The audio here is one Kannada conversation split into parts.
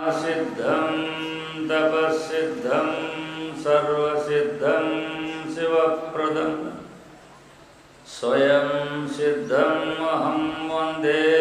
सिद्धं तपःसिद्धं सर्वसिद्धं शिवप्रदं। स्वयं सिद्धम् अहं वंदे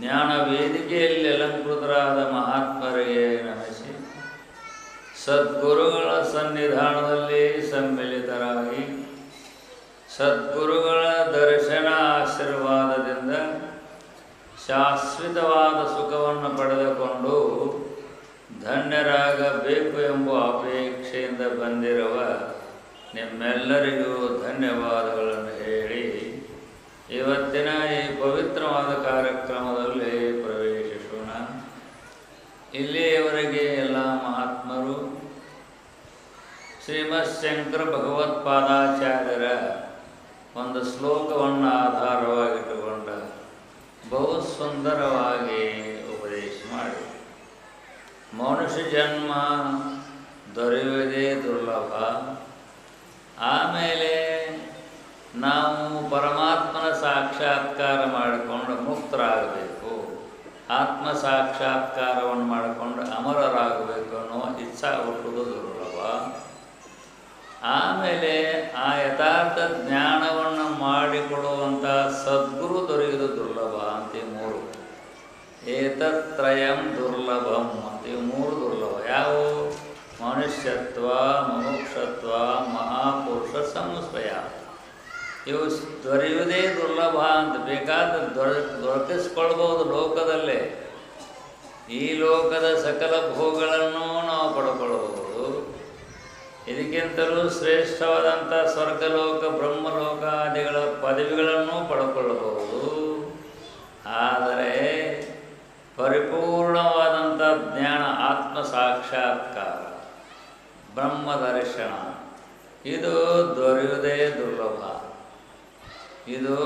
ಜ್ಞಾನ ವೇದಿಕೆಯಲ್ಲಿ ಅಲಂಕೃತರಾದ ಮಹಾತ್ಮರಿಗೆ ನಮಿಸಿ ಸದ್ಗುರುಗಳ ಸನ್ನಿಧಾನದಲ್ಲಿ ಸಮ್ಮಿಲಿತರಾಗಿ, ಸದ್ಗುರುಗಳ ದರ್ಶನ ಆಶೀರ್ವಾದದಿಂದ ಶಾಶ್ವತವಾದ ಸುಖವನ್ನು ಪಡೆದುಕೊಂಡು ಧನ್ಯರಾಗಬೇಕು ಎಂಬ ಅಪೇಕ್ಷೆಯಿಂದ ಬಂದಿರುವ ನಿಮ್ಮೆಲ್ಲರಿಗೂ ಧನ್ಯವಾದಗಳನ್ನು ಹೇಳಿ ಇವತ್ತಿನ ಈ ಪವಿತ್ರವಾದ ಕಾರ್ಯಕ್ರಮದಲ್ಲಿ ಪ್ರವೇಶಿಸೋಣ. ಇಲ್ಲಿಯವರೆಗೆ ಎಲ್ಲ ಮಹಾತ್ಮರು ಶ್ರೀಮತ್ ಶಂಕರ ಭಗವತ್ಪಾದಾಚಾರ್ಯರ ಒಂದು ಶ್ಲೋಕವನ್ನು ಆಧಾರವಾಗಿಟ್ಟುಕೊಂಡ ಬಹು ಸುಂದರವಾಗಿ ಉಪದೇಶ ಮಾಡಿ. ಮನುಷ್ಯ ಜನ್ಮ ದೊರೆಯುವುದೇ ದುರ್ಲಭ. ಆಮೇಲೆ ನಾವು ಪರಮಾತ್ಮನ ಸಾಕ್ಷಾತ್ಕಾರ ಮಾಡಿಕೊಂಡು ಮುಕ್ತರಾಗಬೇಕು. ಆತ್ಮ ಸಾಕ್ಷಾತ್ಕಾರವನ್ನು ಮಾಡಿಕೊಂಡು ಅಮರರಾಗಬೇಕು ಅನ್ನೋ ಇಚ್ಛಾ ಹುಟ್ಟುವುದು ದುರ್ಲಭ. ಆಮೇಲೆ ಆ ಯಥಾರ್ಥ ಜ್ಞಾನವನ್ನು ಮಾಡಿಕೊಡುವಂಥ ಸದ್ಗುರು ದೊರೆಯುವುದು ದುರ್ಲಭ ಅಂತ ಮೂರು. ಏತತ್ರಯಂ ದುರ್ಲಭಂ ಅಂತ ಮೂರು ದುರ್ಲಭ. ಯಾವುವು ಮನುಷ್ಯತ್ವ, ಮುಮುಕ್ಷತ್ವ, ಮಹಾಪುರುಷ ಸಂಸ್ವಯ ಇವು ದೊರೆಯುವುದೇ ದುರ್ಲಭ ಅಂತ ಬೇಕಾದ ದೊರ ದೊರಕಿಸ್ಕೊಳ್ಬೋದು ಲೋಕದಲ್ಲೇ. ಈ ಲೋಕದ ಸಕಲ ಭೋಗಗಳನ್ನು ನಾವು ಪಡ್ಕೊಳ್ಬೋದು ಇದಕ್ಕಿಂತಲೂ ಶ್ರೇಷ್ಠವಾದಂಥ ಸ್ವರ್ಗಲೋಕ, ಬ್ರಹ್ಮಲೋಕ ಆದಿಗಳ ಪದವಿಗಳನ್ನು ಪಡ್ಕೊಳ್ಳಬಹುದು ಆದರೆ ಪರಿಪೂರ್ಣವಾದಂಥ ಜ್ಞಾನ, ಆತ್ಮ ಸಾಕ್ಷಾತ್ಕಾರ, ಬ್ರಹ್ಮ ದರ್ಶನ, ಇದು ದೊರೆಯುವುದೇ ದುರ್ಲಭ. ಇದು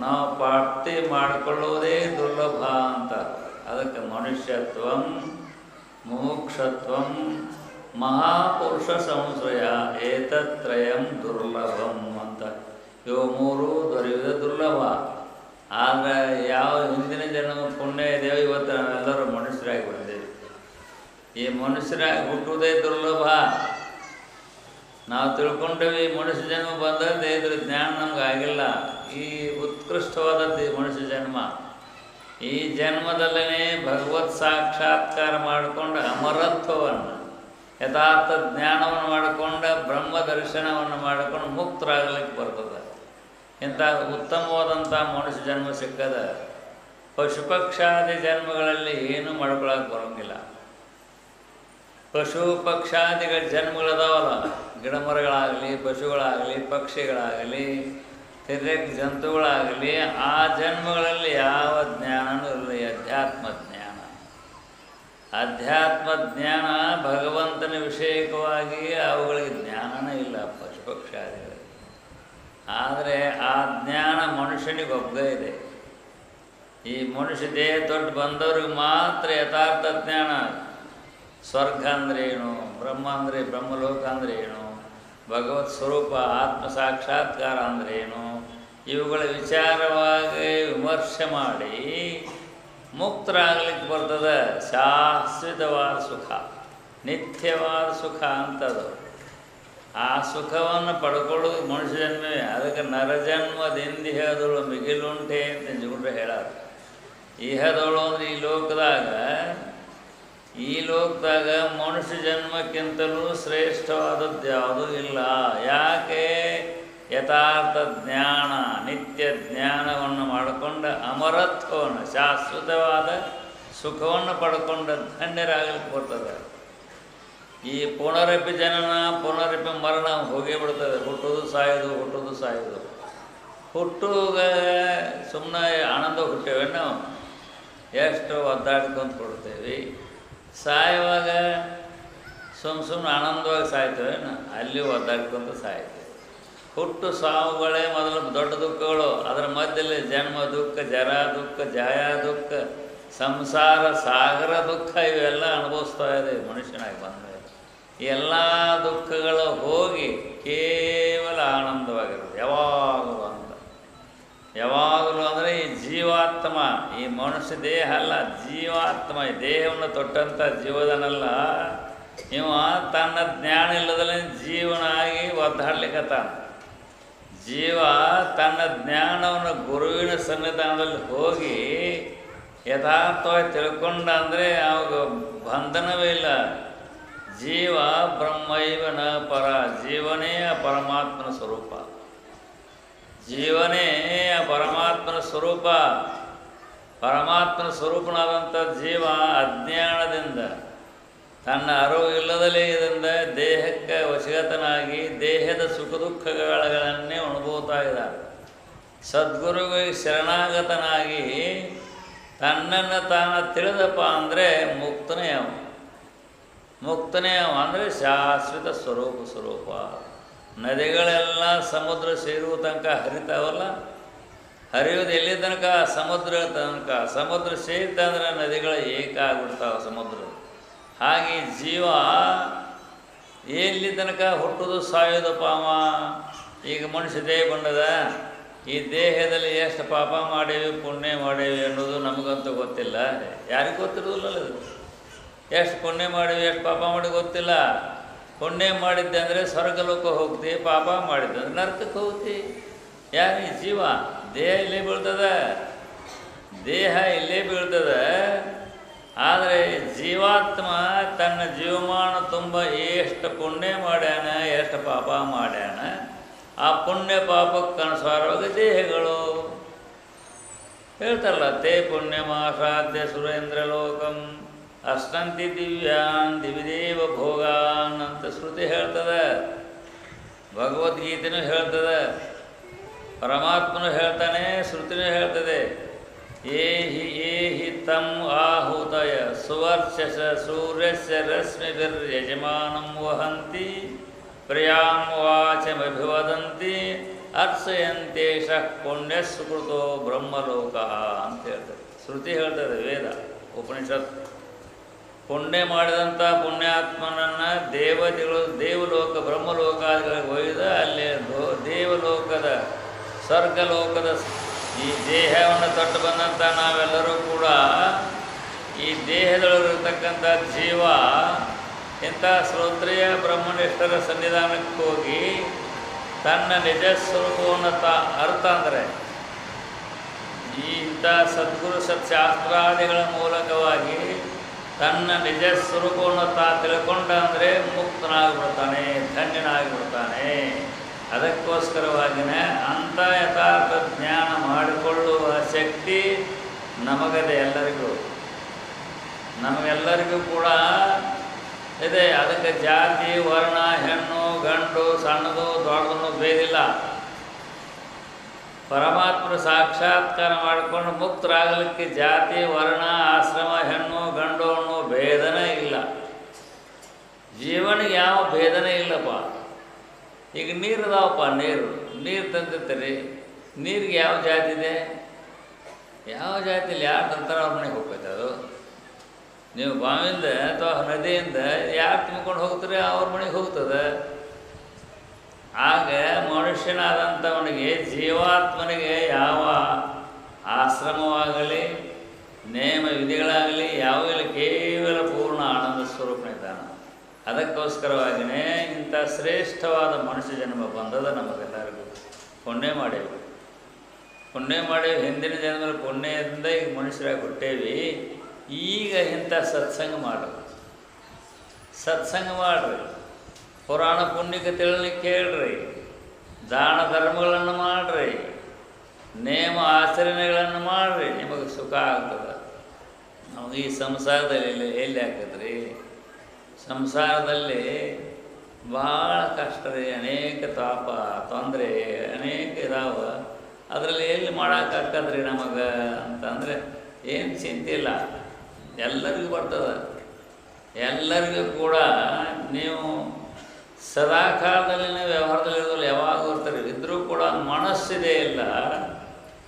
ನಾವು ಪ್ರಾಪ್ತಿ ಮಾಡಿಕೊಳ್ಳುವುದೇ ದುರ್ಲಭ ಅಂತ. ಅದಕ್ಕೆ ಮನುಷ್ಯತ್ವಂ ಮೋಕ್ಷತ್ವ ಮಹಾಪುರುಷ ಸಂಶಯ ಏತತ್ರಯಂ ದುರ್ಲಭಂ ಅಂತ. ಇವು ಮೂರು ದೊರೆಯುವುದು ದುರ್ಲಭ. ಆದರೆ ಯಾವ ಹಿಂದಿನ ಜನ್ಮ ಪುಣ್ಯ ಇದೆಯೋ ಇವತ್ತು ನಾವೆಲ್ಲರೂ ಮನುಷ್ಯರಾಗಿ ಬಂದೇವೆ ಈ ಮನುಷ್ಯರಾಗಿ ಹುಟ್ಟುವುದೇ ದುರ್ಲಭ. ನಾವು ತಿಳ್ಕೊಂಡೇವಿ, ಮನುಷ್ಯ ಜನ್ಮ ಬಂದದ್ದೇ ಇದ್ರ ಜ್ಞಾನ ನಮ್ಗೆ ಆಗಿಲ್ಲ. ಈ ಉತ್ಕೃಷ್ಟವಾದದ್ದು ಮನುಷ್ಯ ಜನ್ಮ. ಈ ಜನ್ಮದಲ್ಲೇ ಭಗವತ್ ಸಾಕ್ಷಾತ್ಕಾರ ಮಾಡಿಕೊಂಡು ಅಮರತ್ವವನ್ನು, ಯಥಾರ್ಥ ಜ್ಞಾನವನ್ನು ಮಾಡಿಕೊಂಡು ಬ್ರಹ್ಮ ದರ್ಶನವನ್ನು ಮಾಡಿಕೊಂಡು ಮುಕ್ತರಾಗಲಿಕ್ಕೆ ಬರ್ತದೆ. ಇಂಥ ಉತ್ತಮವಾದಂಥ ಮನುಷ್ಯ ಜನ್ಮ ಸಿಕ್ಕದ ಪಶು ಪಕ್ಷಾದಿ ಜನ್ಮಗಳಲ್ಲಿ ಏನೂ ಮಾಡ್ಕೊಳಕ್ಕೆ ಬರೋಂಗಿಲ್ಲ. ಪಶು ಪಕ್ಷಾದಿಗಳ ಜನ್ಮಗಳದಾವಲ್ಲ. ಗಿಡ ಮರಗಳಾಗಲಿ ಪಶುಗಳಾಗಲಿ, ಪಕ್ಷಿಗಳಾಗಲಿ ತಿರ್ಯಕ್ ಜಂತುಗಳಾಗಲಿ, ಆ ಜನ್ಮಗಳಲ್ಲಿ ಯಾವ ಜ್ಞಾನನೂ ಇಲ್ಲ ಅಧ್ಯಾತ್ಮ ಜ್ಞಾನ ಅಧ್ಯಾತ್ಮ ಜ್ಞಾನ ಭಗವಂತನ ವಿಷಯಕವಾಗಿ ಅವುಗಳಿಗೆ ಜ್ಞಾನನೇ ಇಲ್ಲ ಪಶು ಪಕ್ಷಾದಿಗಳಿಗೆ ಆದರೆ ಆ ಜ್ಞಾನ ಮನುಷ್ಯನಿಗೊಬ್ಬೇ ಇದೆ. ಈ ಮನುಷ್ಯ ದೇಹ ತೊಟ್ಟು ಬಂದವ್ರಿಗೆ ಮಾತ್ರ ಯಥಾರ್ಥ ಜ್ಞಾನ. ಸ್ವರ್ಗ ಅಂದ್ರೆ ಏನು? ಬ್ರಹ್ಮ ಅಂದರೆ ಬ್ರಹ್ಮಲೋಕ ಅಂದರೆ ಏನು? ಭಗವತ್ ಸ್ವರೂಪ ಆತ್ಮ ಸಾಕ್ಷಾತ್ಕಾರ ಅಂದ್ರೇನು ಇವುಗಳ ವಿಚಾರವಾಗಿ ವಿಮರ್ಶೆ ಮಾಡಿ ಮುಕ್ತರಾಗಲಿಕ್ಕೆ ಬರ್ತದೆ? ಶಾಶ್ವತವಾದ ಸುಖ, ನಿತ್ಯವಾದ ಸುಖ ಅಂತದು. ಆ ಸುಖವನ್ನು ಪಡ್ಕೊಳ್ಳೋದು ಮನುಷ್ಯ ಜನ್ಮವೇ ಅದಕ್ಕೆ ನರಜನ್ಮದಿಂದಿಹದಳು ಮಿಗಿಲುಂಟೆ ಅಂತ ಜುಗುಡ್ರೆ ಹೇಳಾರ. ಇಹದಳು ಅಂದ್ರೆ ಈ ಲೋಕದಾಗ ಈ ಲೋಕದಾಗ ಮನುಷ್ಯ ಜನ್ಮಕ್ಕಿಂತಲೂ ಶ್ರೇಷ್ಠವಾದದ್ದು ಯಾವುದೂ ಇಲ್ಲ. ಯಾಕೆ? ಯಥಾರ್ಥ ಜ್ಞಾನ, ನಿತ್ಯ ಜ್ಞಾನವನ್ನು ಮಾಡಿಕೊಂಡ ಅಮರತ್ವವನ್ನು, ಶಾಶ್ವತವಾದ ಸುಖವನ್ನು ಪಡ್ಕೊಂಡ ಧನ್ಯರಾಗಲಿಕ್ಕೆ ಬರ್ತದೆ ಈ ಪುನರಪಿ ಜನನ, ಪುನರಪಿ ಮರಣ ಹೋಗೇ ಬಿಡ್ತದೆ. ಹುಟ್ಟೋದು ಸಾಯೋದು ಹುಟ್ಟೋದು ಸಾಯೋದು ಹುಟ್ಟುವಾಗ ಸುಮ್ಮನೆ ಆನಂದ ಹುಟ್ಟೇವೆ ನಾವು ಎಷ್ಟು ಒದ್ದಾಡ್ಕೊಂಡು ಕೊಡ್ತೇವೆ. ಸಾಯುವಾಗ ಸುಮ್ ಸುಮ್ಮನೆ ಆನಂದವಾಗಿ ಸಾಯ್ತೇವೆ ಅಲ್ಲಿ ಒದ್ದಾಡ್ಕೊಂತ ಸಾಯ್ತೇವೆ. ಹುಟ್ಟು ಸಾವುಗಳೇ ಮೊದಲು ದೊಡ್ಡ ದುಃಖಗಳು. ಅದರ ಮಧ್ಯದಲ್ಲಿ ಜನ್ಮ ದುಃಖ, ಜರ ದುಃಖ, ಜಯ ದುಃಖ, ಸಂಸಾರ, ಸಾಗರ ದುಃಖ ಇವೆಲ್ಲ ಅನುಭವಿಸ್ತಾ ಇದೆ ಮನುಷ್ಯನಾಗಿ ಬಂದರೆ ಎಲ್ಲ ದುಃಖಗಳು ಹೋಗಿ ಕೇವಲ ಆನಂದವಾಗಿರೋದು. ಯಾವಾಗಲೂ ಯಾವಾಗಲೂ ಅಂದರೆ ಈ ಜೀವಾತ್ಮ, ಈ ಮನುಷ್ಯ ದೇಹ ಅಲ್ಲ, ಜೀವಾತ್ಮ, ಈ ದೇಹವನ್ನು ತೊಟ್ಟಂಥ ಜೀವದನಲ್ಲ. ಇವ ತನ್ನ ಜ್ಞಾನ ಇಲ್ಲದಲ್ಲೇ ಜೀವನ ಆಗಿ ಒದ್ದಾಡ್ಲಿಕ್ಕತ್ತಾನ ಜೀವ ತನ್ನ ಜ್ಞಾನವನ್ನು ಗುರುವಿನ ಸನ್ನಿಧಾನದಲ್ಲಿ ಹೋಗಿ ಯಥಾರ್ಥವಾಗಿ ತಿಳ್ಕೊಂಡ ಅಂದರೆ ಅವಾಗ ಬಂಧನವೇ ಇಲ್ಲ. ಜೀವ ಬ್ರಹ್ಮೈವನ ಪರ, ಜೀವನೇ ಪರಮಾತ್ಮನ ಸ್ವರೂಪ. ಜೀವನೇ ಪರಮಾತ್ಮನ ಸ್ವರೂಪ. ಪರಮಾತ್ಮನ ಸ್ವರೂಪನಾದಂಥ ಜೀವ ಅಜ್ಞಾನದಿಂದ, ತನ್ನ ಅರಿವು ಇಲ್ಲದಲೇ ಇದರಿಂದ ದೇಹಕ್ಕೆ ವಶಗತನಾಗಿ ದೇಹದ ಸುಖ ದುಃಖಗಳನ್ನೇ ಅನುಭವತಾ ಇದ್ದಾರೆ ಸದ್ಗುರುಗಳಿಗೆ ಶರಣಾಗತನಾಗಿ ತನ್ನನ್ನು ತಾನು ತಿಳಿದಪ್ಪ ಅಂದರೆ ಮುಕ್ತನೇ ಅವ ಮುಕ್ತನೇ ಅವ ಅಂದರೆ ಶಾಶ್ವತ ಸ್ವರೂಪ ಸ್ವರೂಪ. ನದಿಗಳೆಲ್ಲ ಸಮುದ್ರ ಸೇರುವ ತನಕ ಹರಿತಾವಲ್ಲ? ಹರಿಯೋದು ಎಲ್ಲಿ ತನಕ? ಸಮುದ್ರ ತನಕ. ಸಮುದ್ರ ಸೇರಿತಂದ್ರೆ ನದಿಗಳು ಏಕ ಆಗ್ಬಿಡ್ತಾವೆ ಸಮುದ್ರ. ಹಾಗೆ ಜೀವ ಎಲ್ಲಿ ತನಕ ಹುಟ್ಟುದು ಸಾಯೋದು ಪಾಮ ಈಗ ಮನುಷ್ಯ ದೇಹ ಬಂದದ? ಈ ದೇಹದಲ್ಲಿ ಎಷ್ಟು ಪಾಪ ಮಾಡೇವಿ, ಪುಣ್ಯ ಮಾಡೇವಿ ಅನ್ನೋದು ನಮಗಂತೂ ಗೊತ್ತಿಲ್ಲ. ಯಾರಿಗೂ ಗೊತ್ತಿರೋದಿಲ್ಲ ಎಷ್ಟು ಪುಣ್ಯ ಮಾಡೀವಿ, ಎಷ್ಟು ಪಾಪ ಮಾಡಿ ಗೊತ್ತಿಲ್ಲ. ಪುಣ್ಯ ಮಾಡಿದ್ದೆ ಅಂದರೆ ಸ್ವರ್ಗಲೋಕ ಹೋಗ್ತಿ, ಪಾಪ ಮಾಡಿದ್ದೆ ಅಂದರೆ ನರಕಕ್ಕೆ ಹೋಗ್ತಿ. ಯಾರು ಈ ಜೀವ? ದೇಹ ಇಲ್ಲೇ ಬೀಳ್ತದ. ದೇಹ ಇಲ್ಲೇ ಬೀಳ್ತದ. ಆದರೆ ಜೀವಾತ್ಮ ತನ್ನ ಜೀವಮಾನ ತುಂಬ ಎಷ್ಟು ಪುಣ್ಯ ಮಾಡ್ಯಾನ, ಎಷ್ಟು ಪಾಪ ಮಾಡ್ಯಾನ, ಆ ಪುಣ್ಯ ಪಾಪಕ್ಕೆ ಅನುಸಾರವಾಗಿ ದೇಹಗಳು. ಹೇಳ್ತಾರಲ್ಲ, ತೇ ಪುಣ್ಯಮಾಸಾಧ್ಯ ಸುರೇಂದ್ರ ಲೋಕಂ ಅಷ್ಟಂತಿ ದಿವ್ಯಾನ್ ದಿವಿದೇವ ಭೋಗಾನ್ ಅಂತ ಶ್ರುತಿ ಹೇಳ್ತದ. ಭಗವದ್ಗೀತೆನೂ ಹೇಳ್ತದ. ಪರಮಾತ್ಮನು ಹೇಳ್ತಾನೆ, ಶ್ರುತಿನೂ ಹೇಳ್ತದೆ. ಏ ಹಿ ತಮ್ ಆಹುತಯ ಸುವರ್ಚಸ ಸೂರ್ಯಸ್ಯ ರಶ್ಮಿಭಿರ್ ಯಜಮಾನಂ ವಹಂತಿ ಪ್ರಿಯಾಂ ವಾಚಮಭಿವದಂತಿ ಅರ್ಚಯಂತೇಶ ಪುಣ್ಯ ಸುಕೃತೋ ಬ್ರಹ್ಮಲೋಕ ಅಂತ ಹೇಳ್ತದೆ. ಶ್ರುತಿ ಹೇಳ್ತದೆ ವೇದ, ಉಪನಿಷತ್. ಪುಣ್ಯ ಮಾಡಿದಂಥ ಪುಣ್ಯಾತ್ಮನನ್ನು ದೇವತೆಗಳು, ದೇವಲೋಕ, ಬ್ರಹ್ಮಲೋಕಾದಿಗಳಿಗೆ ಒಯ್ದು ಅಲ್ಲಿ ದೇವಲೋಕದ, ಸ್ವರ್ಗಲೋಕದ ಈ ದೇಹವನ್ನು ತೊಟ್ಟು ಬಂದಂಥ ನಾವೆಲ್ಲರೂ ಕೂಡ ಈ ದೇಹದೊಳಗಿರ್ತಕ್ಕಂಥ ಜೀವ, ಇಂಥ ಶ್ರೋತ್ರಿಯ ಬ್ರಹ್ಮನಿಷ್ಠರ ಸನ್ನಿಧಾನಕ್ಕೆ ಹೋಗಿ ತನ್ನ ನಿಜ ಸ್ವರೂಪವನ್ನು ತ, ಅರ್ಥ ಅಂದರೆ ಈ ಇಂಥ ಸದ್ಗುರು ಸತ್ಶಾಸ್ತ್ರಾದಿಗಳ ಮೂಲಕವಾಗಿ ತನ್ನ ನಿಜ ಸ್ವರೂಪವನ್ನು ತಾ ತಿಳ್ಕೊಂಡ ಅಂದರೆ ಮುಕ್ತನಾಗಿಬಿಡ್ತಾನೆ, ಧನ್ಯನಾಗಿಬಿಡ್ತಾನೆ. ಅದಕ್ಕೋಸ್ಕರವಾಗಿನೇ ಅಂಥ ಯಥಾರ್ಥ ಜ್ಞಾನ ಮಾಡಿಕೊಳ್ಳುವ ಶಕ್ತಿ ನಮಗದೆ ಎಲ್ಲರಿಗೂ. ನಮಗೆಲ್ಲರಿಗೂ ಕೂಡ ಇದೆ. ಅದಕ್ಕೆ ಜಾತಿ, ವರ್ಣ, ಹೆಣ್ಣು, ಗಂಡು, ಸಣ್ಣದು ದೊಡ್ಡದನ್ನು ಬೇದಿಲ್ಲ ಪರಮಾತ್ಮ ಸಾಕ್ಷಾತ್ಕಾರ ಮಾಡಿಕೊಂಡು ಮುಕ್ತರಾಗಲಿಕ್ಕೆ ಜಾತಿ, ವರ್ಣ, ಆಶ್ರಮ, ಹೆಣ್ಣು, ಗಂಡು ಅನ್ನೋ ಭೇದನೇ ಇಲ್ಲ. ಜೀವನಿಗೆ ಯಾವ ಭೇದನೇ ಇಲ್ಲಪ್ಪ. ಈಗ ನೀರು. ಅದಾವಪ್ಪ ನೀರು ನೀರು ತಂದಿರ್ತೀರಿ ನೀರಿಗೆ ಯಾವ ಜಾತಿ ಇದೆ? ಯಾವ ಜಾತಿಲಿ ಯಾರು ತಂತಾರ ಅವ್ರ ಮನೆಗೆ ಹೋಗ್ತೈತೆ ಅದು? ನೀವು ಬಾವಿಯಿಂದ ಅಥವಾ ನದಿಯಿಂದ ಯಾರು ತುಂಬಿಕೊಂಡು ಹೋಗ್ತೀರಿ ಅವ್ರ ಮನೆಗೆ ಹೋಗ್ತದೆ ಆಗ ಮನುಷ್ಯನಾದಂಥವನಿಗೆ ಜೀವಾತ್ಮನಿಗೆ ಯಾವ ಆಶ್ರಮವಾಗಲಿ, ನೇಮ ವಿಧಿಗಳಾಗಲಿ ಯಾವಾಗಲ ಕೇವಲ ಪೂರ್ಣ ಆನಂದ ಸ್ವರೂಪನಿದ್ದಾನೆ ಅದಕ್ಕೋಸ್ಕರವಾಗಿಯೇ ಇಂಥ ಶ್ರೇಷ್ಠವಾದ ಮನುಷ್ಯ ಜನ್ಮ ಬಂದದ ನಮಗೆಲ್ಲರಿಗೂ. ಪುಣ್ಯ ಮಾಡೇವಿ. ಪುಣ್ಯ ಮಾಡೇವಿ, ಹಿಂದಿನ ಜನ್ಮದಲ್ಲಿ ಪುಣ್ಯದಿಂದ ಈಗ ಮನುಷ್ಯರಾಗಿ ಹುಟ್ಟೇವಿ ಈಗ ಇಂಥ ಸತ್ಸಂಗ ಮಾಡ್ರಿ ಸತ್ಸಂಗ ಮಾಡ್ರಿ. ಪುರಾಣ ಪುಣ್ಯಕ್ಕೆ ತಿಳಿಲಿಕ್ಕೆ ಕೇಳ್ರಿ. ದಾನ ಧರ್ಮಗಳನ್ನು ಮಾಡ್ರಿ. ನೇಮ ಆಚರಣೆಗಳನ್ನು ಮಾಡ್ರಿ. ನಿಮಗೆ ಸುಖ ಆಗ್ತದೆ. ನಮಗೆ ಈ ಸಂಸಾರದಲ್ಲಿ ಎಲ್ಲಿ ಆಗ್ತದ್ರಿ ಸಂಸಾರದಲ್ಲಿ ಭಾಳ ಕಷ್ಟ ರೀ. ಅನೇಕ ತಾಪ, ತೊಂದರೆ, ಅನೇಕ ಇದಾವ. ಅದರಲ್ಲಿ ಎಲ್ಲಿ ಮಾಡೋಕ್ಕಾಗ್ತದ್ರಿ ನಮಗೆ ಅಂತಂದರೆ ಏನು ಚಿಂತೆ ಇಲ್ಲ. ಎಲ್ಲರಿಗೂ ಬರ್ತದೆ. ಎಲ್ಲರಿಗೂ ಕೂಡ ನೀವು ಸದಾ ಕಾಲದಲ್ಲಿನ ನೀವು ವ್ಯವಹಾರದಲ್ಲಿ ಇರೋದಿಲ್ಲ ಯಾವಾಗೂ ಇರ್ತಾರೆ ಇದ್ದರೂ ಕೂಡ ಮನಸ್ಸಿದೆ ಇಲ್ಲ.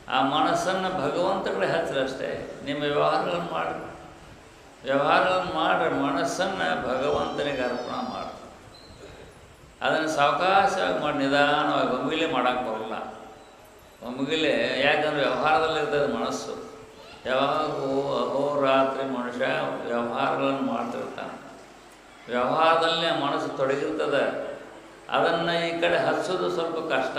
ಆ ಮನಸ್ಸನ್ನು ಭಗವಂತ ಕಡೆ ಅಷ್ಟೇ. ನಿಮ್ಮ ವ್ಯವಹಾರಗಳನ್ನು ಮಾಡಿ. ವ್ಯವಹಾರಗಳನ್ನು ಮಾಡ್ರೆ ಮನಸ್ಸನ್ನು ಭಗವಂತನಿಗೆ ಅರ್ಪಣೆ ಮಾಡಿ. ಅದನ್ನು ಸಾವಕಾಶವಾಗಿ ಮಾಡಿ, ನಿಧಾನವಾಗಿ ಒಮ್ಮಿಲೆ ಮಾಡೋಕ್ಕೆ ಬರಲ್ಲ. ಯಾಕಂದ್ರೆ ವ್ಯವಹಾರದಲ್ಲಿ ಇರ್ತದೆ ಮನಸ್ಸು. ಯಾವಾಗೂ ಅಹೋರಾತ್ರಿ ಮನುಷ್ಯ ವ್ಯವಹಾರಗಳನ್ನು ಮಾಡ್ತಿರ್ತಾನೆ. ವ್ಯವಹಾರದಲ್ಲೇ ಮನಸ್ಸು ತೊಡಗಿರ್ತದೆ. ಅದನ್ನು ಈ ಕಡೆ ಹಚ್ಚೋದು ಸ್ವಲ್ಪ ಕಷ್ಟ.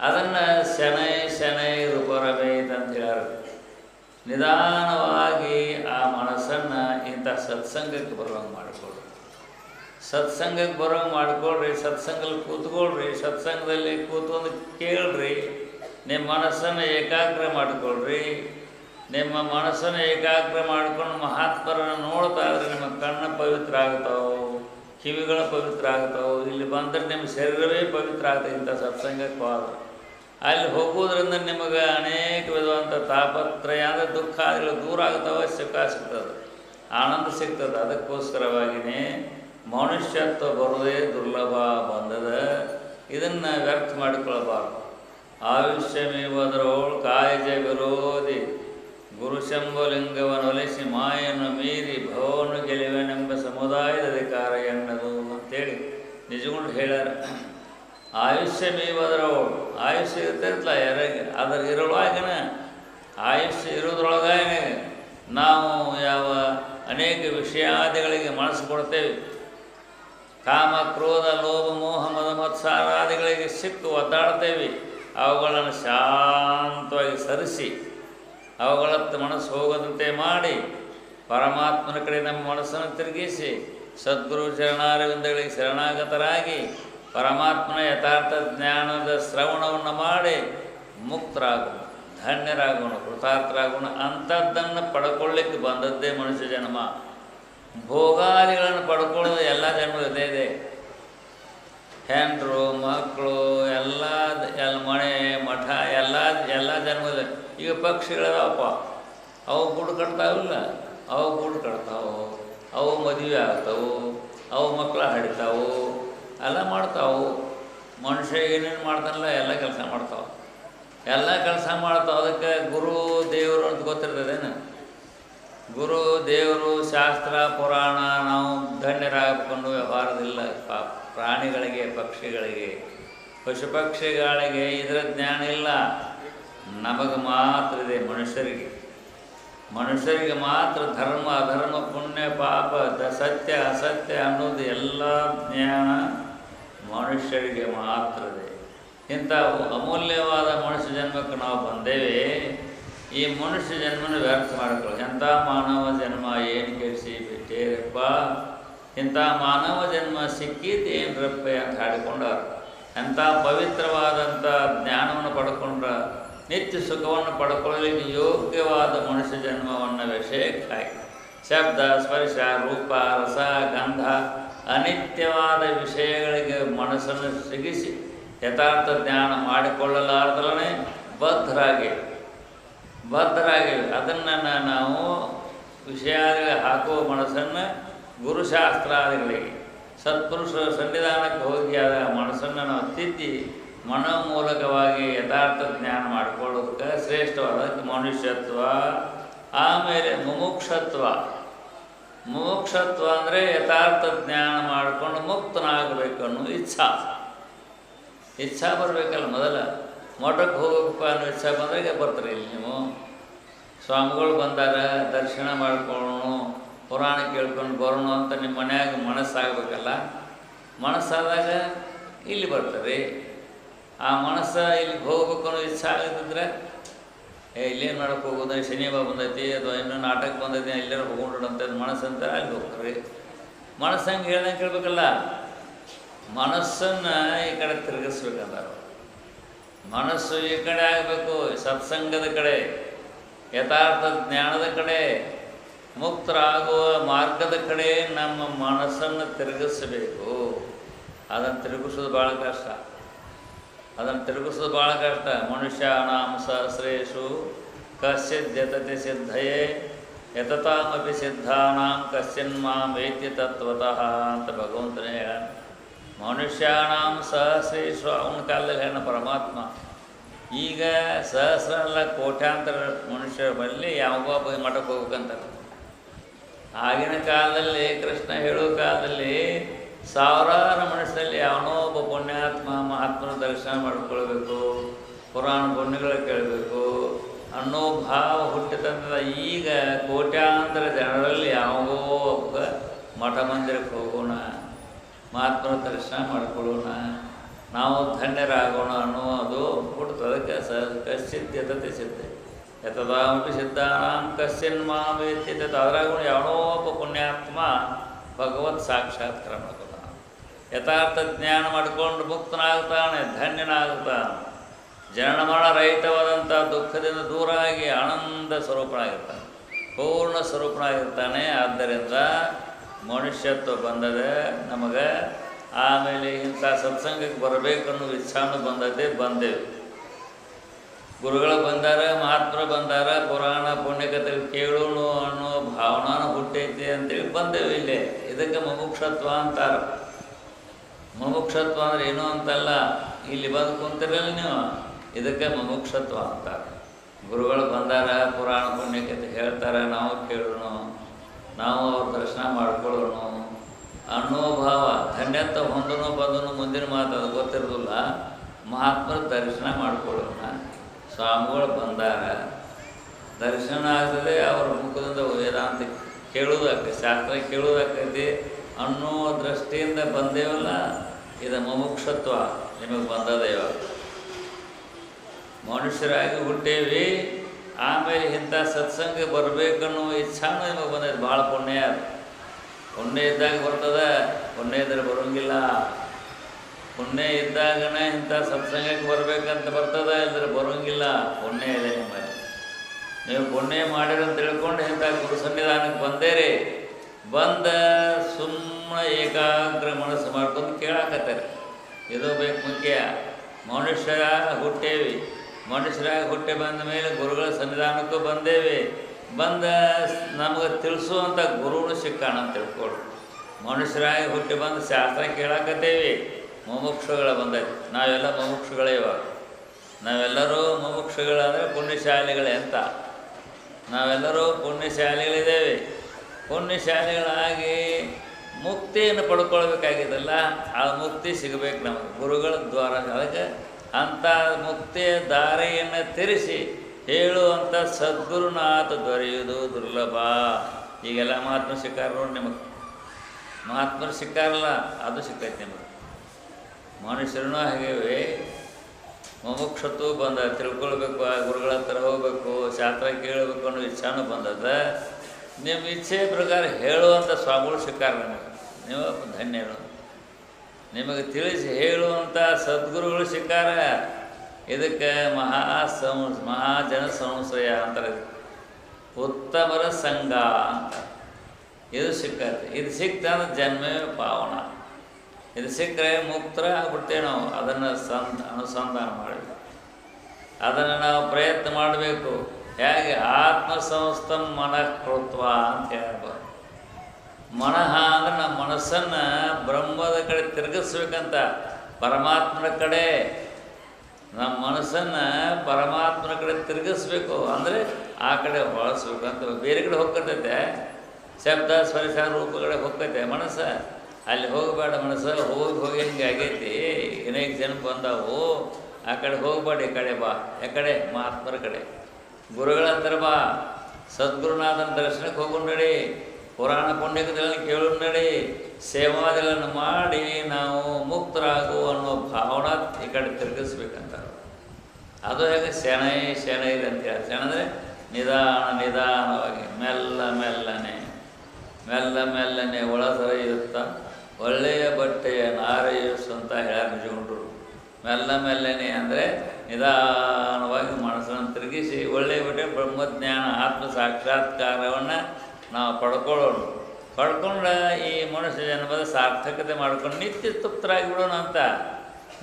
ಅದನ್ನು ಶನೈ ಶನೈ ರೂಪರಬೇತ್ ಅಂತ ಹೇಳ್ಯಾರ. ನಿಧಾನವಾಗಿ ಆ ಮನಸ್ಸನ್ನು ಇಂಥ ಸತ್ಸಂಗಕ್ಕೆ ಬರೋಂಗೆ ಮಾಡಿಕೊಡ್ರಿ ಸತ್ಸಂಗಕ್ಕೆ ಬರೋಂಗೆ ಮಾಡ್ಕೊಳ್ರಿ, ಸತ್ಸಂಗದಲ್ಲಿ ಕೂತ್ಕೊಳ್ರಿ, ಸತ್ಸಂಗದಲ್ಲಿ ಕೂತ್ಕೊಂಡು ಕೇಳ್ರಿ, ನಿಮ್ಮ ಮನಸ್ಸನ್ನು ಏಕಾಗ್ರ ಮಾಡಿಕೊಳ್ರಿ. ನಿಮ್ಮ ಮನಸ್ಸನ್ನು ಏಕಾಗ್ರ ಮಾಡ್ಕೊಂಡು ಮಹಾತ್ಮರನ್ನು ನೋಡ್ತಾ ಇದ್ರೆ ನಿಮ್ಮ ಕಣ್ಣು ಪವಿತ್ರ ಆಗ್ತಾವೆ, ಕಿವಿಗಳು ಪವಿತ್ರ ಆಗ್ತಾವೆ, ಇಲ್ಲಿ ಬಂದರೆ ನಿಮ್ಮ ಶರೀರವೇ ಪವಿತ್ರ ಆಗ್ತದೆ ಇಂಥ ಸತ್ಸಂಗಕ್ಕೆ ಹೋದ್ರೆ. ಅಲ್ಲಿ ಹೋಗುವುದರಿಂದ ನಿಮಗೆ ಅನೇಕ ವಿಧವಾದಂಥ ತಾಪತ್ರಯ ಅಂದರೆ ದುಃಖಾದಿಗಳು ದೂರ ಆಗ್ತಾವೆ ಸುಖ ಸಿಗ್ತದೆ. ಆನಂದ ಸಿಗ್ತದೆ. ಅದಕ್ಕೋಸ್ಕರವಾಗಿಯೇ ಮನುಷ್ಯತ್ವ ಬರೋದೇ ದುರ್ಲಭ ಬಂದದ. ಇದನ್ನು ವ್ಯರ್ಥ ಮಾಡಿಕೊಳ್ಳಬಾರ್ದು. ಆಯುಷ್ಯಮೇವದರೊಳ್ ಕಾಯಜ ವಿರೋಧಿ. ಗುರುಶಂಭಲಿಂಗವನ್ನೊಲಿಸಿ ಮಾಯನ್ನು ಮೀರಿ ಭವವನ್ನು ಗೆಲುವೆನೆಂಬ ಸಮುದಾಯದ ಅಧಿಕಾರ ಎನ್ನದು ಅಂತೇಳಿ ನಿಜಗೊಂಡು ಹೇಳ್ಯಾರ. ಆಯುಷ್ಯಮೇವದರೊಳ್ ಆಯುಷ್ಯ ಇರ್ತಿರ್ತಲ್ಲ ಯಾರಿಗೆ? ಅದರ ಇರೊಳಗಿನ ಆಯುಷ್ಯ ಇರೋದ್ರೊಳಗಾಗೆ ನಾವು ಯಾವ ಅನೇಕ ವಿಷಯಾದಿಗಳಿಗೆ ಮನಸ್ಸು ಕೊಡ್ತೇವೆ. ಕಾಮ, ಕ್ರೋಧ, ಲೋಭ, ಮೋಹ, ಮದ ಮತ್ಸಾರಾದಿಗಳಿಗೆ ಸಿಕ್ಕು ಒದ್ದಾಡ್ತೇವೆ. ಅವುಗಳನ್ನು ಶಾಂತವಾಗಿ ಸರಿಸಿ ಅವುಗಳತ್ತ ಮನಸ್ಸು ಹೋಗದಂತೆ ಮಾಡಿ ಪರಮಾತ್ಮನ ಕಡೆ ನಮ್ಮ ಮನಸ್ಸನ್ನು ತಿರುಗಿಸಿ ಸದ್ಗುರು ಶರಣಾರವಿಂದಗಳಿಗೆ ಶರಣಾಗತರಾಗಿ ಪರಮಾತ್ಮನ ಯಥಾರ್ಥ ಜ್ಞಾನದ ಶ್ರವಣವನ್ನು ಮಾಡಿ ಮುಕ್ತರಾಗೋಣ, ಧನ್ಯರಾಗೋಣ, ಕೃತಾರ್ಥರಾಗೋಣ ಅಂಥದ್ದನ್ನು ಪಡ್ಕೊಳ್ಳಿಕ್ಕೆ ಬಂದದ್ದೇ ಮನುಷ್ಯ ಜನ್ಮ. ಭೋಗಾದಿಗಳನ್ನು ಪಡ್ಕೊಳ್ಳೋದು ಎಲ್ಲ ಜನ್ಮ ಇದೇ ಇದೆ ಹೆಂಡರು ಮಕ್ಕಳು ಎಲ್ಲ ಎಲ್ಲ ಮನೆ, ಮಠ, ಎಲ್ಲ ಎಲ್ಲ ಜನ್ಮದ ಈಗ ಪಕ್ಷಿಗಳದಾವಪ್ಪ. ಅವು ಗೂಡು ಕಟ್ತಾವಿಲ್ಲ. ಅವು ಗೂಡು ಕಟ್ತಾವು. ಅವು ಮದುವೆ ಆಗ್ತಾವು. ಅವು ಮಕ್ಕಳು ಹಡಿತಾವು. ಎಲ್ಲ ಮಾಡ್ತಾವು. ಮನುಷ್ಯ ಏನೇನು ಮಾಡ್ತಾನಲ್ಲ, ಎಲ್ಲ ಕೆಲಸ ಮಾಡ್ತಾವೆ. ಎಲ್ಲ ಕೆಲಸ ಮಾಡ್ತಾವೆ. ಅದಕ್ಕೆ ಗುರು, ದೇವರು ಅಂತ ಗೊತ್ತಿರ್ತದೇನು? ಗುರು, ದೇವರು, ಶಾಸ್ತ್ರ, ಪುರಾಣ, ನಾವು ಧನ್ಯರಾಗಬೇಕು ವ್ಯವಹಾರದಿಲ್ಲ ಪಾ ಪ್ರಾಣಿಗಳಿಗೆ, ಪಕ್ಷಿಗಳಿಗೆ. ಪಶು ಪಕ್ಷಿಗಳಿಗೆ ಇದರ ಜ್ಞಾನ ಇಲ್ಲ. ನಮಗೆ ಮಾತ್ರ ಇದೆ ಮನುಷ್ಯರಿಗೆ. ಮನುಷ್ಯರಿಗೆ ಮಾತ್ರ ಧರ್ಮ, ಅಧರ್ಮ, ಪುಣ್ಯ, ಪಾಪ, ದ ಸತ್ಯ, ಅಸತ್ಯ ಅನ್ನೋದು ಎಲ್ಲ ಜ್ಞಾನ ಮನುಷ್ಯರಿಗೆ ಮಾತ್ರ ಇದೆ. ಇಂಥ ಅಮೂಲ್ಯವಾದ ಮನುಷ್ಯ ಜನ್ಮಕ್ಕೆ ನಾವು ಬಂದೇವೆ. ಈ ಮನುಷ್ಯ ಜನ್ಮನ ವ್ಯರ್ಥ ಮಾಡಿಕೊಳ್ಳಿ. ಎಂಥ ಮಾನವ ಜನ್ಮ, ಏನು ಕೇಳಿಸಿ ಬಿಟ್ಟೇರಪ್ಪ? ಇಂಥ ಮಾನವ ಜನ್ಮ ಸಿಕ್ಕಿದ್ದೇನ್ರಪ್ಪ ಅಂತ ಹಾಡಿಕೊಂಡಾರ ಎಂಥ ಪವಿತ್ರವಾದಂಥ ಜ್ಞಾನವನ್ನು ಪಡ್ಕೊಂಡ್ರ, ನಿತ್ಯ ಸುಖವನ್ನು ಪಡ್ಕೊಳ್ಳಲಿಕ್ಕೆ ಯೋಗ್ಯವಾದ ಮನುಷ್ಯ ಜನ್ಮವನ್ನು ವಿಷಯಕ್ಕಾಗಿ ಶಬ್ದ, ಸ್ಪರ್ಶ, ರೂಪ, ರಸ, ಗಂಧ ಅನಿತ್ಯವಾದ ವಿಷಯಗಳಿಗೆ ಮನಸ್ಸನ್ನು ಸಿಗಿಸಿ ಯಥಾರ್ಥ ಜ್ಞಾನ ಮಾಡಿಕೊಳ್ಳಲಾರ್ದಲೇ ಬದ್ಧರಾಗಿ ಬದ್ಧರಾಗಿವೆ ಅದನ್ನು ನಾವು ವಿಷಯ ಹಾಕುವ ಮನಸ್ಸನ್ನು ಗುರುಶಾಸ್ತ್ರಾದಿಗಳಿಗೆ ಸತ್ಪುರುಷರ ಸನ್ನಿಧಾನಕ್ಕೆ ಹೋಗಿ ಮನಸ್ಸನ್ನು ನಾವು ತಿದ್ದಿ ಮನ ಮೂಲಕವಾಗಿ ಯಥಾರ್ಥ ಜ್ಞಾನ ಮಾಡಿಕೊಳ್ಳೋದಕ್ಕೆ ಶ್ರೇಷ್ಠವಾದಕ್ಕೆ ಮನುಷ್ಯತ್ವ. ಆಮೇಲೆ ಮುಮುಕ್ಷತ್ವ. ಮುಮುಕ್ಷತ್ವ ಅಂದರೆ ಯಥಾರ್ಥ ಜ್ಞಾನ ಮಾಡಿಕೊಂಡು ಮುಕ್ತನಾಗಬೇಕು ಅನ್ನೋ ಇಚ್ಛಾ. ಇಚ್ಛಾ ಬರಬೇಕಲ್ಲ ಮೊದಲ. ಮಠಕ್ಕೆ ಹೋಗಬೇಕು ಅನ್ನೋ ಇಚ್ಛಾ ಬಂದರೆ ಬರ್ತಾರೆ ಇಲ್ಲಿ ನೀವು. ಸ್ವಾಮಿಗಳು ಬಂದಾರ, ದರ್ಶನ ಮಾಡ್ಕೊಳ್ಳೋಣ. ಪುರಾಣ ಕೇಳ್ಕೊಂಡು ಬರೋಣ ಅಂತ ನಿಮ್ಮ ಮನೆಯಾಗ ಮನಸ್ಸಾಗಬೇಕಲ್ಲ? ಮನಸ್ಸಾದಾಗ ಇಲ್ಲಿ ಬರ್ತದೆ. ಆ ಮನಸ್ಸು ಇಲ್ಲಿಗೆ ಹೋಗ್ಬೇಕು ಅನ್ನೋ ಇಚ್ಛೆ ಆಗದಿದ್ರೆ, ಏ, ಇಲ್ಲೇನು ಮಾಡೋಕ್ಕೆ ಹೋಗೋದು? ಶನಿವಾರ ಬಂದೈತಿ, ಅಥವಾ ಇನ್ನೂ ನಾಟಕ ಬಂದೈತಿ, ಎಲ್ಲರೂ ಹೋಗ್ಬಿಡಂತ ಮನಸ್ಸು ಅಂತ ಅಲ್ಲಿ ಹೋಗ್ತಾರೆ ಮನಸ್ಸು ಹಂಗೆ ಹೇಳ್ದಂಗೆ ಕೇಳ್ಬೇಕಲ್ಲ? ಮನಸ್ಸನ್ನು ಈ ಕಡೆ ತಿರುಗಿಸ್ಬೇಕಂತಾರೆ ಮನಸ್ಸು ಈ ಕಡೆ ಆಗಬೇಕು, ಸತ್ಸಂಗದ ಕಡೆ, ಯಥಾರ್ಥ ಜ್ಞಾನದ ಕಡೆ. ಮುಕ್ತರಾಗುವ ಮಾರ್ಗದ ಕಡೆ ನಮ್ಮ ಮನಸ್ಸನ್ನು ತಿರುಗಿಸಬೇಕು. ಅದನ್ನು ತಿರುಗಿಸೋದು ಭಾಳ ಕಷ್ಟ. ಅದನ್ನು ತಿರುಗಿಸೋದು ಭಾಳ ಕಷ್ಟ. ಮನುಷ್ಯ ನಾಮ ಸಹಸ್ರೇಶು ಕಶ್ಚಿತ್ ಜತತಿ ಸಿದ್ಧಯೇ ಯತತಾಮಪಿ ಸಿದ್ಧಾನಾಂ ಕಶ್ಚಿನ್ ಮಾಂ ವೇತ್ಯ ತತ್ವತಃ ಅಂತ ಭಗವಂತನೇ ಹೇಳ ಮನುಷ್ಯಾಣಾಂ ಸಹಸ್ರೇಶು ಅವನ ಕಾಲದಲ್ಲಿ ಹೇಳ ಪರಮಾತ್ಮ. ಈಗ ಸಹಸ್ರ ಅಲ್ಲ ಕೋಟ್ಯಾಂತರ ಮನುಷ್ಯರ ಬಳಿ ಯಾವಾಗ ಮಠಕ್ಕೆ ಹೋಗ್ಬೇಕಂತಾರೆ ಆಗಿನ ಕಾಲದಲ್ಲಿ ಕೃಷ್ಣ ಹೇಳೋ ಕಾಲದಲ್ಲಿ ಸಾವಿರಾರು ಮನುಷ್ಯರಲ್ಲಿ ಯಾವನೋ ಒಬ್ಬ ಪುಣ್ಯಾತ್ಮ ಮಹಾತ್ಮನ ದರ್ಶನ ಮಾಡಿಕೊಳ್ಬೇಕು, ಪುರಾಣ ಪುಣ್ಯಗಳು ಕೇಳಬೇಕು. ಅನ್ನೋ ಭಾವ ಹುಟ್ಟಿತಂದ ಈಗ ಕೋಟ್ಯಾಂತರ ಜನರಲ್ಲಿ ಯಾವಾಗೋ ಒಬ್ಬ ಮಠ ಮಂದಿರಕ್ಕೆ ಹೋಗೋಣ, ಮಹಾತ್ಮನ ದರ್ಶನ ಮಾಡ್ಕೊಳ್ಳೋಣ, ನಾವು ಧನ್ಯರಾಗೋಣ ಅನ್ನೋದು ಹುಟ್ಟಿತು ಅದಕ್ಕೆ ಸ ಕಶ್ಚಿತ್ ಯತತೆ ಸಿದ್ಧಾಂ ಕಶ್ಯನ್ ಮಾಮೇತಿ ಅದ್ರಾಗ ಯಾವನೋ ಒಬ್ಬ ಪುಣ್ಯಾತ್ಮ ಭಗವತ್ ಸಾಕ್ಷಾತ್ಕಾರ ಮಾಡ್ಕೊತಾನೆ ಯಥಾರ್ಥ ಜ್ಞಾನ ಮಾಡಿಕೊಂಡು ಮುಕ್ತನಾಗ್ತಾನೆ ಧನ್ಯನಾಗುತ್ತಾನೆ ಜನನ ಮರಣ ರಹಿತವಾದಂಥ ದುಃಖದಿಂದ ದೂರ ಆಗಿ ಆನಂದ ಸ್ವರೂಪನಾಗಿರ್ತಾನೆ ಪೂರ್ಣ ಸ್ವರೂಪನಾಗಿರ್ತಾನೆ ಆದ್ದರಿಂದ ಮನುಷ್ಯತ್ವ ಬಂದದೆ ನಮಗೆ, ಆಮೇಲೆ ಇಂಥ ಸತ್ಸಂಗಕ್ಕೆ ಬರಬೇಕನ್ನೋ ಇಚ್ಛಾನು ಬಂದದೆ ಬಂದೆವು. ಗುರುಗಳು ಬಂದಾರ, ಮಹಾತ್ಮರು ಬಂದಾರ, ಪುರಾಣ ಪುಣ್ಯಕತೆ ಕೇಳೋಣ ಅನ್ನೋ ಭಾವನಾನು ಹುಟ್ಟೈತಿ ಅಂತೇಳಿ ಬಂದೇವು ಇಲ್ಲಿ. ಇದಕ್ಕೆ ಮುಮುಕ್ಷತ್ವ ಅಂತಾರ. ಮುಮುಕ್ಷತ್ವ ಅಂದ್ರೆ ಏನು ಅಂತಲ್ಲ, ಇಲ್ಲಿ ಬಂದು ಕುಂತಿರಲ್ಲ ನೀವು. ಇದಕ್ಕೆ ಮುಮುಕ್ಷತ್ವ ಅಂತಾರೆ. ಗುರುಗಳು ಬಂದಾರ, ಪುರಾಣ ಪುಣ್ಯಕತೆ ಹೇಳ್ತಾರೆ, ನಾವು ಕೇಳೋಣ, ನಾವು ಅವ್ರ ದರ್ಶನ ಮಾಡ್ಕೊಳ್ಳೋಣ ಅನ್ನೋ ಭಾವ. ಧನ್ಯತ್ತ ಹೊಂದನು ಬಂದನು ಮುಂದಿನ ಮಾತು ಅದು ಗೊತ್ತಿರೋದಿಲ್ಲ. ಮಹಾತ್ಮರ ದರ್ಶನ ಮಾಡ್ಕೊಳ್ಳೋಣ. ಸ್ವಾಮಿಗಳು ಬಂದಾಗ, ದರ್ಶನ ಆಗ್ತದೆ, ಅವ್ರ ಮುಖದಿಂದ ವೇದಾಂತ ಕೇಳೋದಕ್ಕೆ ಶಾಸ್ತ್ರ ಕೇಳುವುದಕ್ಕೈತಿ ಅನ್ನೋ ದೃಷ್ಟಿಯಿಂದ ಬಂದೇವಲ್ಲ, ಇದು ಮುಮುಕ್ಷತ್ವ. ನಿಮಗೆ ಬಂದದ ಇವಾಗ. ಮನುಷ್ಯರಾಗಿ ಹುಟ್ಟೇವಿ, ಆಮೇಲೆ ಇಂಥ ಸತ್ಸಂಗ ಬರಬೇಕನ್ನೋ ಇಚ್ಛಾನು ನಿಮಗೆ ಬಂದೈತೆ, ಭಾಳ ಪುಣ್ಯ ಪುಣ್ಯ ಇದ್ದಾಗ ಬರ್ತದ, ಪುಣ್ಯ ಇದ್ರೆ ಬರೋಂಗಿಲ್ಲ. ಪುಣ್ಯ ಇದ್ದಾಗನೇ ಇಂಥ ಸತ್ಸಂಗಕ್ಕೆ ಬರಬೇಕಂತ ಬರ್ತದ ಇದ್ರೆ ಬರೋಂಗಿಲ್ಲ. ನೀವು ಪುಣ್ಯ ಮಾಡಿರಂತ ತಿಳ್ಕೊಂಡು ಇಂಥ ಗುರು ಸನ್ನಿಧಾನಕ್ಕೆ ಬಂದೇರಿ ಬಂದ ಸುಮ್ಮನೆ ಏಕಾಗ್ರ ಮನಸ್ಸು ಮಾಡ್ಕೊಂಡು ಕೇಳಾಕತ್ತಾರೆ. ಇದು ಬೇಕು ಮುಖ್ಯ. ಮನುಷ್ಯರ ಹುಟ್ಟೇವಿ. ಮನುಷ್ಯರಾಗಿ ಹುಟ್ಟಿ ಬಂದ ಮೇಲೆ ಗುರುಗಳ ಸನ್ನಿಧಾನಕ್ಕೂ ಬಂದೇವಿ. ಬಂದ ನಮಗೆ ತಿಳಿಸುವಂಥ ಗುರುನು ಸಿಕ್ಕಾಣ ಅಂತ ತಿಳ್ಕೊಡು. ಮನುಷ್ಯರಾಗಿ ಹುಟ್ಟಿ ಬಂದು ಶಾಸ್ತ್ರ ಕೇಳಾಕತ್ತೇವಿ. ಮುಮುಕ್ಷುಗಳ ಬಂದೈತಿ. ನಾವೆಲ್ಲ ಮುಮುಕ್ಷುಗಳೇ ಇವಾಗ. ನಾವೆಲ್ಲರೂ ಮುಮುಕ್ಷುಗಳಂದರೆ ಪುಣ್ಯಶಾಲಿಗಳೇ ಅಂತ. ನಾವೆಲ್ಲರೂ ಪುಣ್ಯಶಾಲಿಗಳಿದ್ದೇವೆ. ಪುಣ್ಯಶಾಲಿಗಳಾಗಿ ಮುಕ್ತಿಯನ್ನು ಪಡ್ಕೊಳ್ಬೇಕಾಗಿದ್ದಲ್ಲ, ಆ ಮುಕ್ತಿ ಸಿಗಬೇಕು ನಮಗೆ. ಗುರುಗಳ ದ್ವಾರ ಅದಕ್ಕೆ ಅಂಥ ಮುಕ್ತಿಯ ದಾರಿಯನ್ನು ತಿರಿಸಿ ಹೇಳುವಂಥ ಸದ್ಗುರುನಾಥ ದೊರೆಯುವುದು ದುರ್ಲಭ. ಈಗೆಲ್ಲ ಮಹಾತ್ಮ ಸಿಕ್ಕಾರ ನಿಮಗೆ. ಮಹಾತ್ಮರು ಸಿಕ್ಕಾರಲ್ಲ, ಅದು ಸಿಕ್ಕೈತೆ ನಿಮಗೆ. ಮನುಷ್ಯರೂ ಹಾಗೇವೆ ಮುಮುಕ್ಷತ್ವ ಬಂದ, ತಿಳ್ಕೊಳ್ಬೇಕು, ಆ ಗುರುಗಳ ಹತ್ರ ಹೋಗ್ಬೇಕು, ಶಾಸ್ತ್ರ ಕೇಳಬೇಕು ಅನ್ನೋ ಇಚ್ಛಾನು ಬಂದದ ನಿಮ್ಮ ಇಚ್ಛೆ ಪ್ರಕಾರ ಹೇಳುವಂಥ ಸ್ವಾಮಿಗಳು ಸಿಕ್ಕಾರ ನಿಮಗೆ? ನೀವು ಧನ್ಯರು. ನಿಮಗೆ ತಿಳಿಸಿ ಹೇಳುವಂಥ ಸದ್ಗುರುಗಳು ಸಿಕ್ಕಾರ? ಇದಕ್ಕೆ ಮಹಾ ಸಂ ಮಹಾಜನ ಸಂಶಯ ಅಂತಾರೆ ಉತ್ತಮರ ಸಂಘ ಅಂತ. ಇದು ಸಿಕ್ಕತ್ತೆ ಇದು ಸಿಕ್ತಂದ್ರೆ ಜನ್ಮೇ ಪಾವನ. ಇದು ಸಿಕ್ಕರೆ ಮುಕ್ತರ ಆಗ್ಬಿಡ್ತೇವೆ ನಾವು. ಅದನ್ನು ಸಂತ ಅನುಸಂಧಾನ ಮಾಡಿ ಅದನ್ನು ನಾವು ಪ್ರಯತ್ನ ಮಾಡಬೇಕು. ಹೇಗೆ? ಆತ್ಮ ಸಂಸ್ಥಂ ಮನಃ ಕೃತ್ವ ಅಂತ ಹೇಳ್ಬೋದು. ಮನಃ ಅಂದ್ರೆ ನಮ್ಮ ಮನಸ್ಸನ್ನು ಬ್ರಹ್ಮದ ಕಡೆ ತಿರುಗಿಸ್ಬೇಕಂತ. ಪರಮಾತ್ಮನ ಕಡೆ. ನಮ್ಮ ಮನಸ್ಸನ್ನು ಪರಮಾತ್ಮನ ಕಡೆ ತಿರುಗಿಸ್ಬೇಕು. ಅಂದರೆ ಆ ಕಡೆ ಹೊಳಸ್ಬೇಕಂತ ಬೇರೆ ಕಡೆ ಹೋಗ್ಕತೈತೆ ಶಬ್ದ ಸ್ಪರ್ಶ ರೂಪಗಳೇ ಹೋಗ್ತೈತೆ ಮನಸ್ಸು. ಅಲ್ಲಿ ಹೋಗಬೇಡ ಮನಸ್ಸು ಹೋಗಿ ಹೋಗಿ ಹಿಂಗೆ ಆಗೈತಿ? ಅನೇಕ ಜನ ಬಂದಾವು. ಆ ಕಡೆ ಹೋಗಬೇಡ ಈ ಕಡೆ ಬಾ. ಯಾಕಡೆ? ಮಹಾತ್ಮರ ಕಡೆ. ಗುರುಗಳ ಹತ್ರ ಬಾ. ಸದ್ಗುರುನಾಥನ ದರ್ಶನಕ್ಕೆ ಹೋಗು ನಡಿ ಪುರಾಣ ಪುಣ್ಯಕದಲ್ಲಿ ಕೇಳು ನಡಿ ಸೇವಾದಿಗಳನ್ನು ಮಾಡಿ ನಾವು ಮುಕ್ತರಾಗು ಅನ್ನೋ ಭಾವನ ಈ ಕಡೆ ತಿರುಗಿಸ್ಬೇಕಂತ ಅದು ಹೇಗೆ ಶೆಣೈ ಶೆಣೈ ಅಂತ ಹೇಳಿ. ಅಂದರೆ ನಿಧಾನ, ನಿಧಾನವಾಗಿ, ಮೆಲ್ಲ, ಮೆಲ್ಲನೆ. ಮೆಲ್ಲ, ಮೆಲ್ಲನೆ ಒಳಸರಿಯುತ್ತಾ ಒಳ್ಳೆಯ ಬಟ್ಟೆಯ ನಾರೆಯುಸ್ ಅಂತ ಹೇಳಿ ನಿಜಗೊಂಡ್ರು ಮೆಲ್ಲ ಮೆಲ್ಲನೆ ಅಂದರೆ ನಿಧಾನವಾಗಿ ಮನಸ್ಸನ್ನು ತಿರುಗಿಸಿ ಒಳ್ಳೆಯ ಬಟ್ಟೆ ಬ್ರಹ್ಮಜ್ಞಾನ, ಆತ್ಮ ಸಾಕ್ಷಾತ್ಕಾರವನ್ನು ನಾವು ಪಡ್ಕೊಳ್ಳೋಣ. ಪಡ್ಕೊಂಡ ಈ ಮನುಷ್ಯ ಜನ್ಮದ ಸಾರ್ಥಕತೆ ಮಾಡ್ಕೊಂಡು ನಿತ್ಯ ತೃಪ್ತರಾಗಿ ಬಿಡೋಣ ಅಂತ.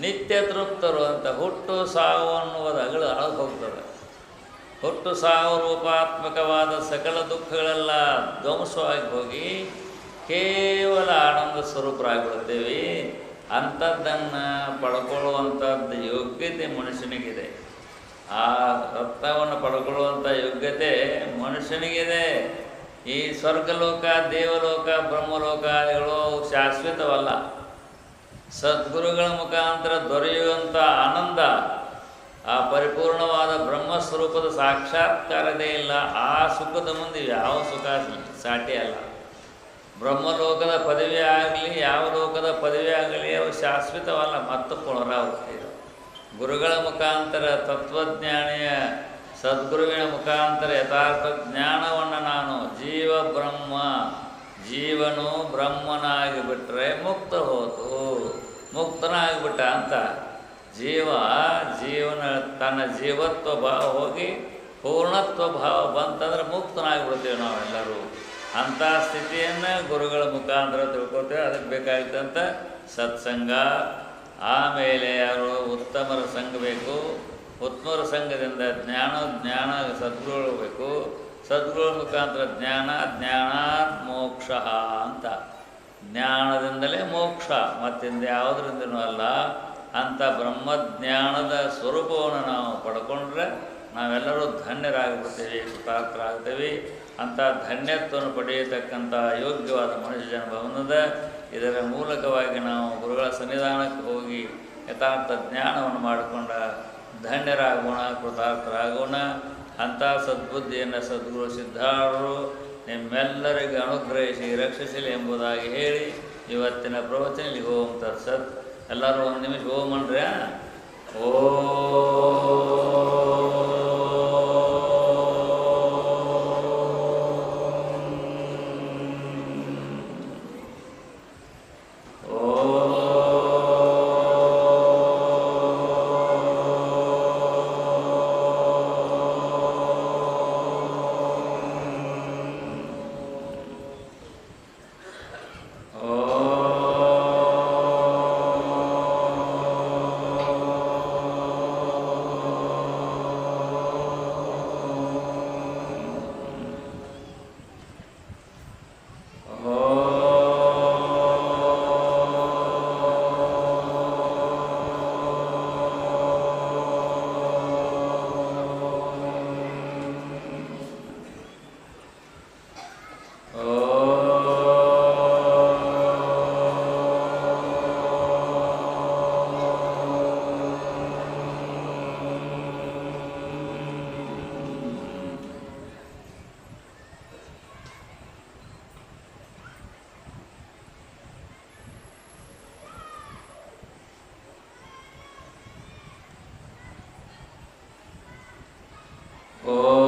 ನಿತ್ಯ ತೃಪ್ತರು ಅಂತ ಹುಟ್ಟು ಸಾವು ಅನ್ನುವುದು ಅಗಳು ಅಳದು ಹೋಗ್ತದೆ. ಹುಟ್ಟು ಸಾವು ರೂಪಾತ್ಮಕವಾದ ಸಕಲ ದುಃಖಗಳೆಲ್ಲ ಧ್ವಂಸವಾಗಿ ಹೋಗಿ ಕೇವಲ ಆನಂದ ಸ್ವರೂಪರಾಗಿಬಿಡ್ತೇವೆ ಅಂಥದ್ದನ್ನು ಪಡ್ಕೊಳ್ಳುವಂಥದ್ದು ಯೋಗ್ಯತೆ ಮನುಷ್ಯನಿಗಿದೆ. ಆ ರಕ್ತವನ್ನು ಪಡ್ಕೊಳ್ಳುವಂಥ ಯೋಗ್ಯತೆ ಮನುಷ್ಯನಿಗಿದೆ. ಈ ಸ್ವರ್ಗಲೋಕ, ದೇವಲೋಕ ಬ್ರಹ್ಮಲೋಕಾದಿಗಳು ಶಾಶ್ವತವಲ್ಲ. ಸದ್ಗುರುಗಳ ಮುಖಾಂತರ ದೊರೆಯುವಂಥ ಆನಂದ, ಆ ಪರಿಪೂರ್ಣವಾದ ಬ್ರಹ್ಮಸ್ವರೂಪದ ಸಾಕ್ಷಾತ್ಕಾರದೇ ಇಲ್ಲ. ಆ ಸುಖದ ಮುಂದೆ ಯಾವ ಸುಖ ಸಾಟಿ ಅಲ್ಲ. ಬ್ರಹ್ಮಲೋಕದ ಪದವಿ ಆಗಲಿ, ಯಾವ ಲೋಕದ ಪದವಿ ಆಗಲಿ, ಅವು ಶಾಶ್ವತವಲ್ಲ, ಮತ್ತು ಪುನರಾವರ್ತಿ ಗುರುಗಳ ಮುಖಾಂತರ ತತ್ವಜ್ಞಾನಿಯ, ಸದ್ಗುರುವಿನ ಮುಖಾಂತರ ಯಥಾರ್ಥ ಜ್ಞಾನವನ್ನು ನಾನು ಜೀವ ಬ್ರಹ್ಮ, ಜೀವನು ಬ್ರಹ್ಮನಾಗಿ ಬಿಟ್ಟರೆ ಮುಕ್ತ ಹೋತು ಮುಕ್ತನಾಗಿಬಿಟ್ಟ ಅಂತ ಜೀವ, ಜೀವನ ತನ್ನ ಜೀವತ್ವ ಭಾವ ಹೋಗಿ ಪೂರ್ಣತ್ವ ಭಾವ ಬಂತಂದ್ರೆ ಮುಕ್ತನಾಗಿಬಿಡ್ತೀವಿ ನಾವೆಲ್ಲರೂ. ಅಂಥ ಸ್ಥಿತಿಯನ್ನು ಗುರುಗಳ ಮುಖಾಂತರ ತಿಳ್ಕೊತೇವೆ ಅದಕ್ಕೆ ಬೇಕಾಗಿತ್ತಂತ ಸತ್ಸಂಗ, ಆಮೇಲೆ ಯಾರು ಉತ್ತಮರ ಸಂಘ ಬೇಕು ಉತ್ತಮರ ಸಂಘದಿಂದ ಜ್ಞಾನ ಜ್ಞಾನ ಸದ್ಗುರುಗಳು ಬೇಕು. ಸದ್ಗುರುಗಳ ಮುಖಾಂತರ ಜ್ಞಾನ ಜ್ಞಾನ, ಮೋಕ್ಷ ಅಂತ. ಜ್ಞಾನದಿಂದಲೇ ಮೋಕ್ಷ, ಮತ್ತಿಂದ ಯಾವುದರಿಂದನೂ ಅಲ್ಲ. ಅಂಥ ಬ್ರಹ್ಮಜ್ಞಾನದ ಸ್ವರೂಪವನ್ನು ನಾವು ಪಡ್ಕೊಂಡ್ರೆ ನಾವೆಲ್ಲರೂ ಧನ್ಯರಾಗಿಬಿಡ್ತೇವೆ ಕೃತಾರ್ಥರಾಗ್ತೇವೆ ಅಂಥ ಧನ್ಯತ್ವವನ್ನು ಪಡೆಯತಕ್ಕಂಥ ಯೋಗ್ಯವಾದ ಮನುಷ್ಯ ಜನ್ಮ ಭವನದ ಇದರ ಮೂಲಕವಾಗಿ ನಾವು ಗುರುಗಳ ಸನ್ನಿಧಾನಕ್ಕೆ ಹೋಗಿ ಯಥಾರ್ಥ ಜ್ಞಾನವನ್ನು ಮಾಡಿಕೊಂಡ ಧನ್ಯರಾಗೋಣ, ಕೃತಾರ್ಥರಾಗೋಣ. ಅಂಥ ಸದ್ಬುದ್ಧಿಯನ್ನು ಸದ್ಗುರು ಸಿದ್ಧಾರರು ನಿಮ್ಮೆಲ್ಲರಿಗೂ ಅನುಗ್ರಹಿಸಿ ರಕ್ಷಿಸಲಿ ಎಂಬುದಾಗಿ ಹೇಳಿ ಇವತ್ತಿನ ಪ್ರವಚನ ಓಂ ತತ್ಸತ್. ಎಲ್ಲರೂ ಒಂದು ನಿಮಿಷ ಓಂ ಅನ್ರಿ Oh.